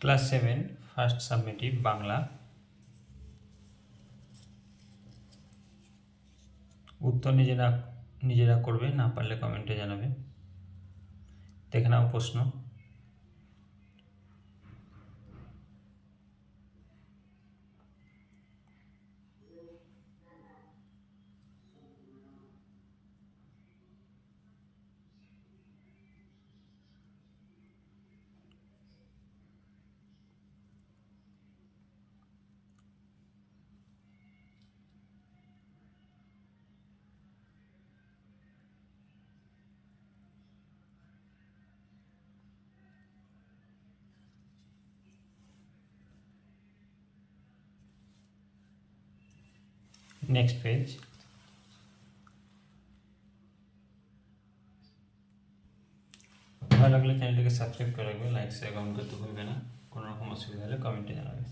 Class seven, first summative, Bangla. উত্তর নিজেরা নিজেরা করবে, না পারলে কমেন্টে জানাবে। দেখে নাও প্রশ্ন। নেক্সট পেজ ভালো লাগলে চ্যানেলটাকে সাবস্ক্রাইব করে রাখবে লাইক শেয়ার কমেন্ট করতে ভুলবে না। কোনো রকম অসুবিধা হলে কমেন্টে জানাবে।